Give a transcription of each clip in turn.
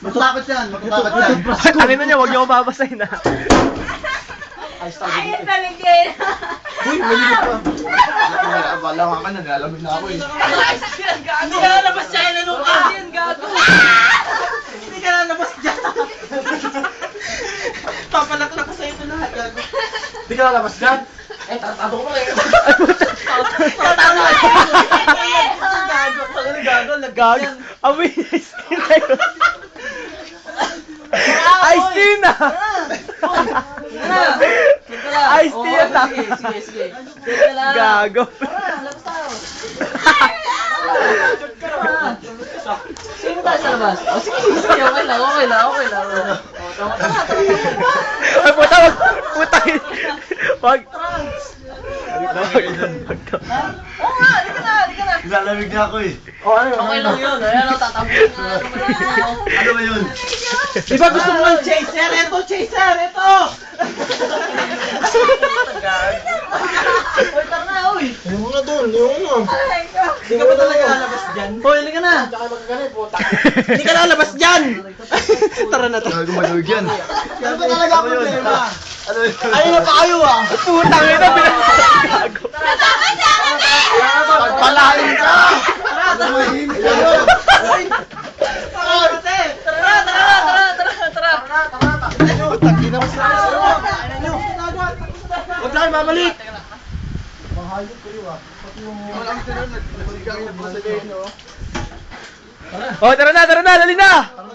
Matatakot yan, matatakot yan. Tangin na niya, huwag niyo babasahin ha. Ayos tayo Ayun dito. taligin. Uy, maligo pa. Wala nga ka na, nalalamig na ako eh. Hindi ka lalabas dyan, ano ka? Yan, gago. Hindi ka lalabas dyan. Papalaklak ko sa'yo ito lahat, gago. Hindi ka lalabas dyan. Eh, tatado ko pa eh. Tatalo ka. Gago, tagali gago, lagyan. Gag. Amoy na skin na yun. Ice tea na! Ice tea yan ta. Sige, sige, sige. Sige lang. Gago. Tara, labas tayo. Sino tayo sa labas? O sige, sige, okay lang, okay lang, okay lang. O, tama, tama. Ay, puta, wag. Puta. Wag. Na, na, na. Oo nga, di ka na, di ka na. Nilalamig na ako eh. Oh, ano yun? Okay lang yun, ayan o, tatapuin na. Ano ba yun? Di ba gusto mo ng chaser? Ito, chaser, ito! Uy, tara na, uy! Yung mga doon, yung ano. Hindi ka ba talaga lalabas dyan? Hoy, halika na! Hindi ka lalabas dyan! tara na, tara. Gago maluwig yan. Ano ba talaga ang problema? Ano yun? Ayun na pa kayo ah! Putang ina, pinag- Gago. Pagpalain ka! Tumahimik ka yun. Tara, tara, tara, tara, tara! Huwag tayo babalik! Mahayop kayo ah. Pati yung... Walang tinanong, nagpaligang yung mga sabihin, no? Oh, tara na, tara na, dali na! Ano?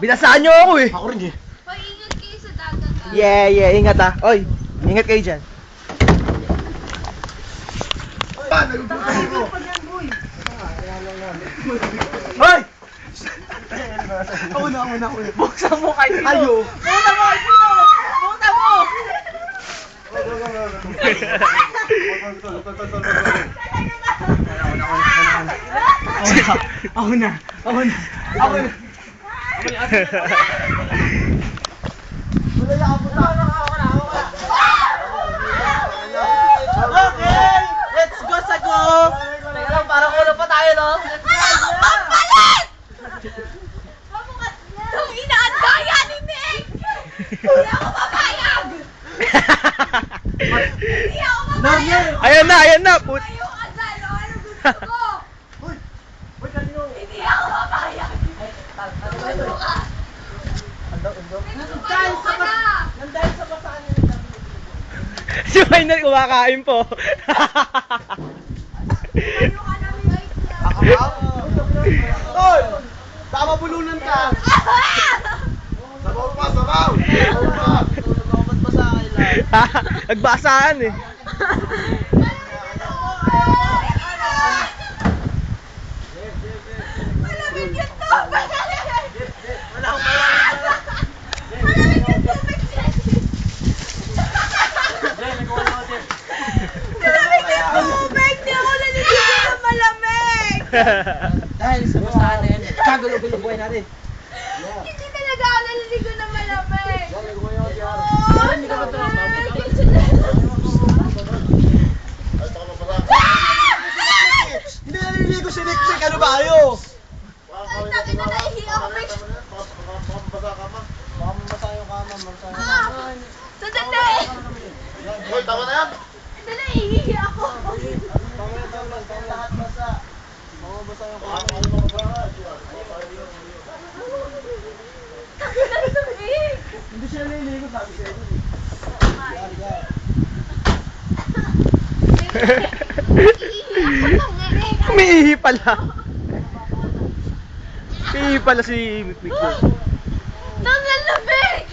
Binasaan niyo ako eh. Ako rin eh. Pag-ingat kayo sa dagat ah. Yeah, yeah, ingat ah. Oy, ingat kayo dyan. Ah, nagugutom ko. Hoy! Ako na, ako na, ako na. Buksan mo kay Tino. Ayo! Puta mo, Sino! Puta mo! Ako na, ako na, ako na. Okay! Let's go sa go! Teka lang, parang ulo pa tayo, no? Magpalit! Nung inaan kaya ni Nick! Hindi ako papayag! Hindi ako papayag! Ayan na, ayan na. Put Ayaw ka dyan, o ano gusto ko? Hindi ako papayag! Ano ka? Tumayo ka na! Nandahil sa basaan si Minor kumakain po. Tumayo ka na. Tol! Tama bulunan ka! Sabaw pa, sabaw! Sabaw pa! Ba't ba sa akin lang? Nagbasaan eh. Dahil sa basaan na yan, kagulo-gulo buhay natin. Hindi talaga ako naliligo ng malamig! Oo, ito? Hindi naliligo si Nick Nick, ano ba ayo? Ay, takin na nahihi ako, Mix! Mabasa ka ma. Yung kama, mabasa yung Ah! Sandali! Hoy, tama na yan! Sandali, hihihi ako! Tama yan, tama yan, tama lahat basa. Mabasa yung kama. Na! Hindi siya naliligo, sabi ako ng nginig! Umiihi pala. Umiihi pala si Mikmik. Nang lamig!